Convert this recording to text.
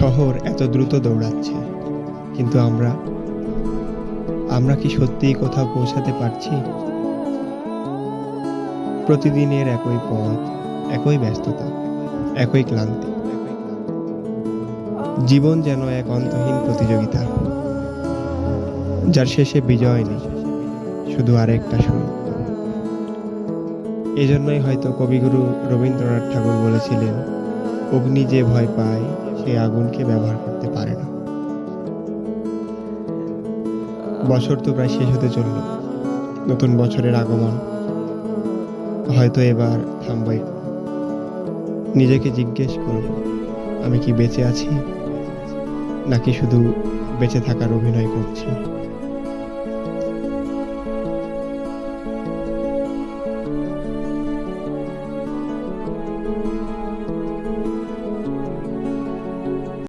শহর এত দ্রুত দৌড়াচ্ছে, কিন্তু আমরা আমরা কি সত্যিই কোথাও পৌঁছাতে পারছি? প্রতিদিনের একই পথ, একই ব্যস্ততা, একই ক্লান্তি। জীবন যেন এক অন্তহীন প্রতিযোগিতা, যার শেষে বিজয় নেই, শুধু আরেকটা শুরু। এজন্যই হয়তো কবিগুরু রবীন্দ্রনাথ ঠাকুর বলেছিলেন, অগ্নি যে ভয় পায় সেই আগুনকে ব্যবহার করতে পারে না। বছর তো প্রায় শেষ হতে চলল। নতুন বছরের আগমন। হয়তো এবার থামবই। নিজেকে জিজ্ঞেস করব আমি কি বেঁচে আছি? নাকি শুধু বেঁচে থাকার অভিনয় করছি?